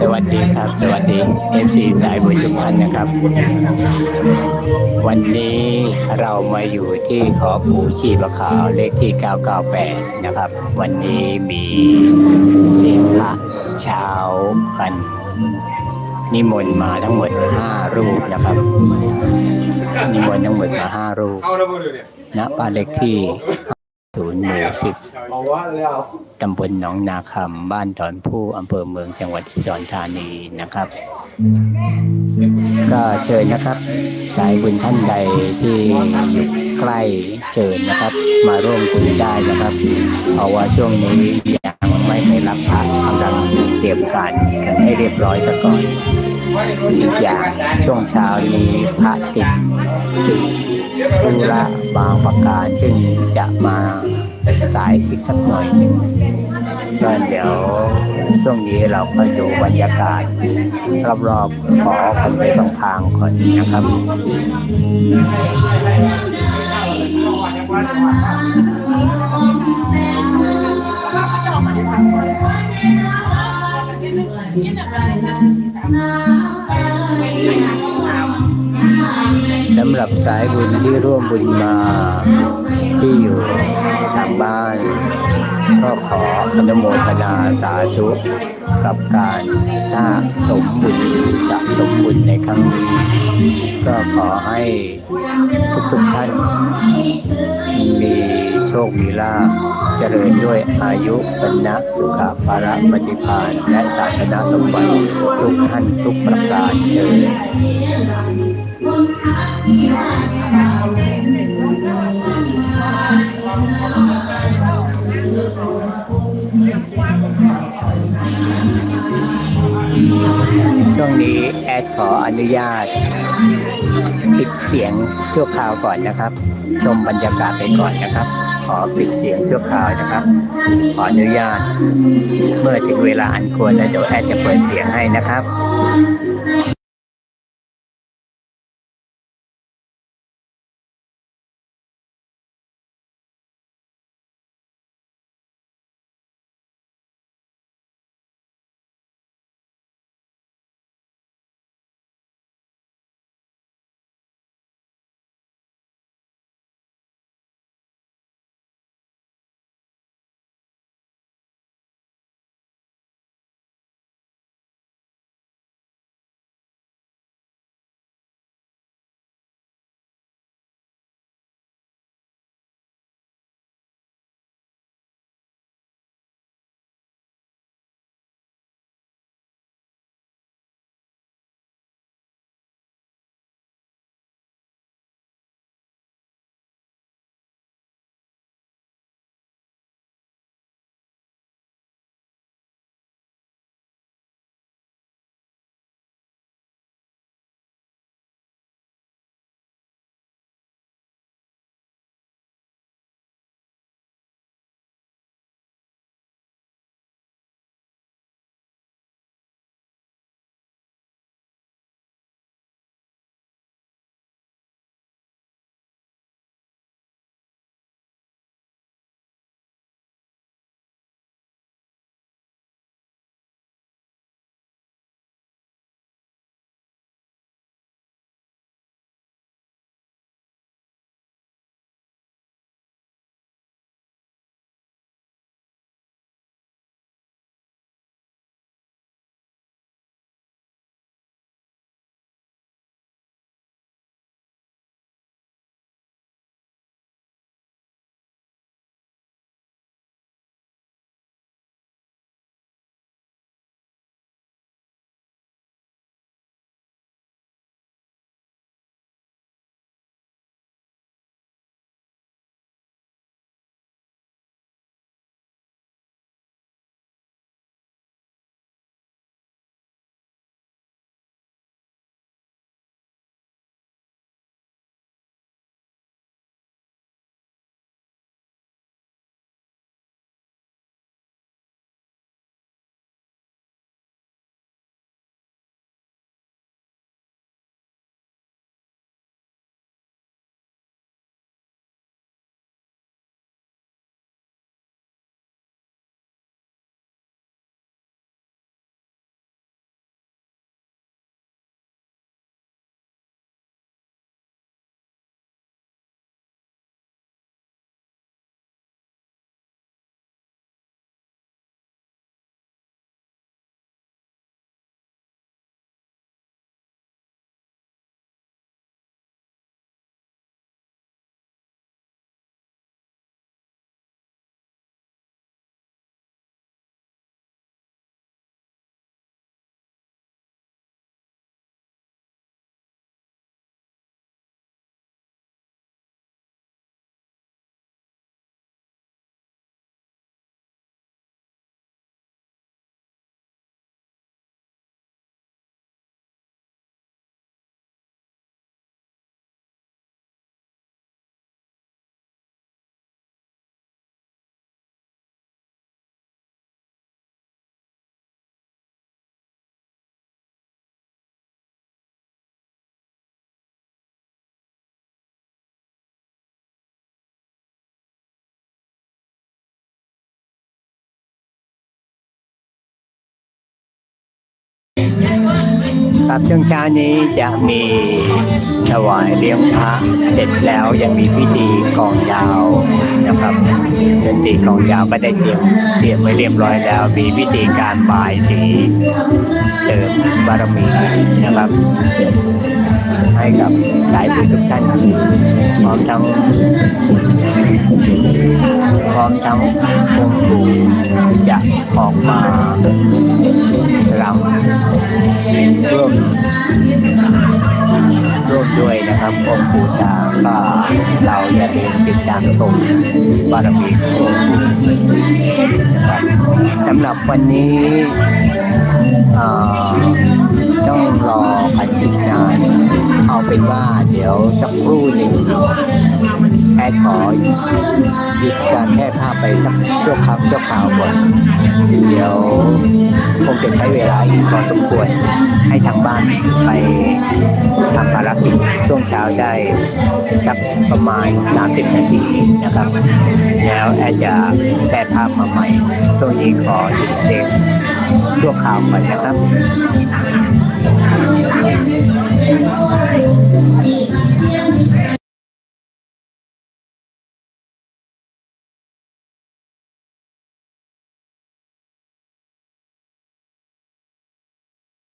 สวัสดีครับ สวัสดี FC สายบุญทุกท่านนะครับ วันนี้เรามาอยู่ที่ขอปู่ชีพขาวเลขที่ 998 นะครับ วันนี้มีเรียนพระเช้ากันนิมนต์มาทั้งหมด 5 รูปนะครับ นิมนต์ทั้งหมดมา 5 รูปเอาแล้วมือเนี่ยณบ้านเลขที่ ศูนย์หมู่สิบเอาว่าแล้วตำบลหนองนาคำบ้านถอนผู้อำเภอเมืองจังหวัดอุดรธานีนะครับ ก็เชิญนะครับสายบุญท่านใดที่อยู่ใกล้เชิญนะครับ มาร่วมคุยได้นะครับ เพราะว่าช่วงนี้ยังไม่ได้รับพระกำลังเตรียมการกันให้เรียบร้อยซะก่อน อีกอย่างช่วงเช้านี้พระติดธุระบางประการซึ่งจะมาสายอีกสักหน่อยหนึ่งก็เดี๋ยวช่วงนี้เราก็ดูบรรยากาศ รอบๆขอกันไปบางทางๆก่อนนะครับ สำหรับสายบุญที่ร่วมบุญมาที่อยู่ทางบ้าน ก็ขออนุโมทนาสาธุกับการสร้างสมบุญจะสมบุญในครั้งนี้ ก็ขอให้ทุกๆท่านมี โชคมีลาภเจริญด้วยอายุปัญญสุขภาระปฏิภาณและศาสนาสมบัติทุกท่านทุกประการเถิดช่วงนี้แอดขออนุญาตปิดเสียงชั่วคราวก่อนนะครับ ชมบรรยากาศไปก่อนนะครับ ขอปิดเสียงชั่วคราวนะครับ ขออนุญาต เมื่อถึงเวลาอันควรแล้วเดี๋ยวแอดจะเปิดเสียงให้นะครับ ครับช่วงเช้านี้จะมีถวายเลี้ยงพระเสร็จแล้วยังมีพิธีกองยาวนะครับดนตรีกองยาวก็ได้เตรียมเตรียมไว้เรียบร้อยแล้ว มีพิธีการบายสีเสริมบารมีนะครับ ให้กับสายบุญทุกท่านพร้อมทั้งพร้อมทั้งองค์ปู่จะออกมาามชมบารมีสำหรับวันนี้ต้องรอกันอีกนานเอาเป็นว่าเดี๋ยวสักครู่หนึ่ง แอดขอหยุดการแพร่ภาพไปสักชั่วคราวชั่วคราวก่อนเดี๋ยวคงจะใช้เวลาอีกพอสมควรให้ทางบ้านไปทำภารกิจช่วงเช้าได้สักประมาณ 30 นาทีนะครับ แล้วแอดจะแพร่ภาพมาใหม่ช่วงนี้ขอหยุดเพลงชั่วคราวก่อนนะครับ